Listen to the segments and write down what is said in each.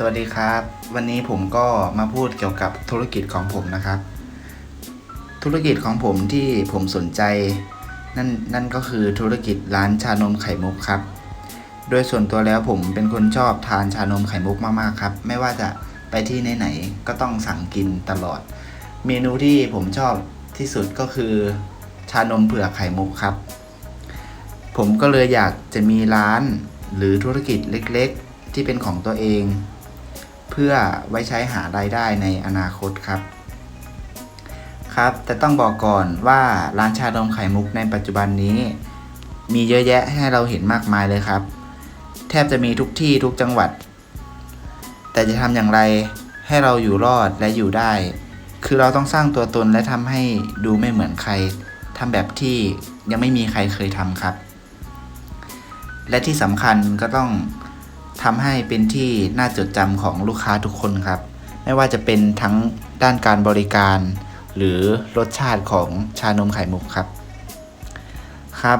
สวัสดีครับ วันนี้ผมก็มาพูดเกี่ยวกับธุรกิจของผมนะครับ ธุรกิจของผมที่ผมสนใจ นั่นนั่นก็คือธุรกิจร้านชานมไข่มุกครับ โดยส่วนตัวแล้วผมเป็นคนชอบทานชานมไข่มุกมากๆครับ ไม่ว่าจะไปที่ไหนๆก็ต้องสั่งกินตลอด เมนูที่ผมชอบที่สุดก็คือ ชานมเผือกไข่มุกครับ ผมก็เลยอยากจะมีร้านหรือธุรกิจเล็ก ๆ ที่เป็นของตัวเอง เพื่อไว้ใช้หารายได้ในอนาคตครับครับ แต่ต้องบอกก่อนว่าร้านชานมไข่มุกในปัจจุบันนี้ มีเยอะแยะให้เราเห็นมากมายเลยครับ แทบจะมีทุกที่ทุกจังหวัด แต่จะทำอย่างไรให้เราอยู่รอดและอยู่ได้ คือเราต้องสร้างตัวตนและทำให้ดูไม่เหมือนใครทำแบบที่ยังไม่มีใครเคยทำครับ และที่สำคัญก็ต้อง ทำให้เป็นที่น่าจดจำของลูกค้าทุกคนครับ ไม่ว่าจะเป็นทั้งด้านการบริการ หรือรสชาติของชานมไข่มุกครับ ครับ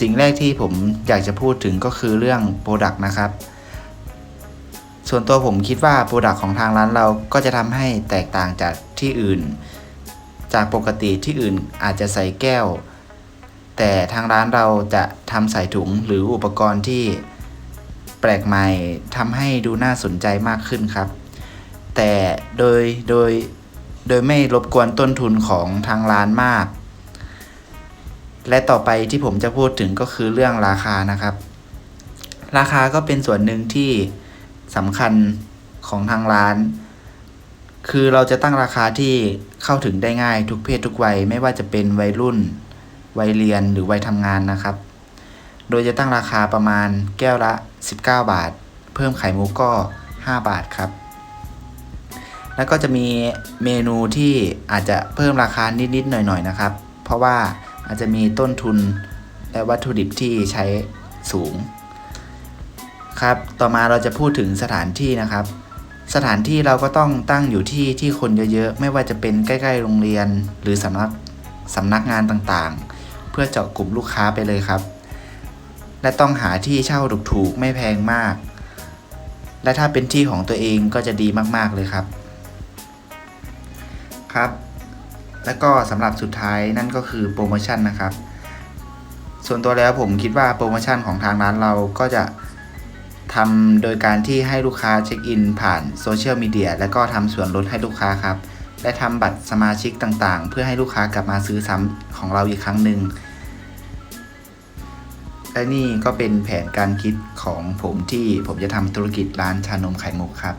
สิ่งแรกที่ผมอยากจะพูดถึงก็คือเรื่องโปรดักต์นะครับ ส่วนตัวผมคิดว่าโปรดักต์ของทางร้านเราก็จะทำให้แตกต่างจากที่อื่น จากปกติที่อื่นอาจจะใส่แก้ว แต่ทางร้านเราจะทำใส่ถุงหรืออุปกรณ์ที่ แปลกใหม่ทำให้ดูน่าสนใจมากขึ้นครับ แต่โดยโดยโดยไม่รบกวนต้นทุนของทางร้านมาก และต่อไปที่ผมจะพูดถึงก็คือเรื่องราคานะครับ ราคาก็เป็นส่วนหนึ่งที่สำคัญของทางร้าน คือเราจะตั้งราคาที่เข้าถึงได้ง่ายทุกเพศทุกวัย ไม่ว่าจะเป็นวัยรุ่น วัยเรียนหรือวัยทำงานนะครับ โดยจะตั้งราคาประมาณแก้วละ 19 บาท เพิ่มไข่มุกก็ 5 บาทครับ แล้วก็จะมีเมนูที่อาจจะเพิ่มราคานิดๆหน่อยๆนะครับ เพราะว่าอาจจะมีต้นทุนและวัตถุดิบที่ใช้สูง ครับ ต่อมาเราจะพูดถึงสถานที่นะครับ สถานที่เราก็ต้องตั้งอยู่ที่ที่คนเยอะๆ ไม่ว่าจะเป็นใกล้ๆโรงเรียน หรือสำนักสำนักงานต่างๆ เพื่อเจาะกลุ่มลูกค้าไปเลยครับ และต้องหาที่เช่าถูกๆไม่แพงมาก และถ้าเป็นที่ของตัวเองก็จะดีมากๆเลยครับ ครับ แล้วก็สำหรับสุดท้ายนั่นก็คือโปรโมชั่นนะครับ ส่วนตัวแล้วผมคิดว่าโปรโมชั่นของทางร้านเราก็จะทำโดยการที่ให้ลูกค้าเช็คอินผ่านโซเชียลมีเดียแล้วก็ทำส่วนลดให้ลูกค้าครับ และทำบัตรสมาชิกต่างๆ เพื่อให้ลูกค้ากลับมาซื้อซ้ำของเราอีกครั้งหนึ่ง และนี่ก็เป็นแผนการคิดของผมที่ผมจะทำธุรกิจร้านชานมไข่มุกครับ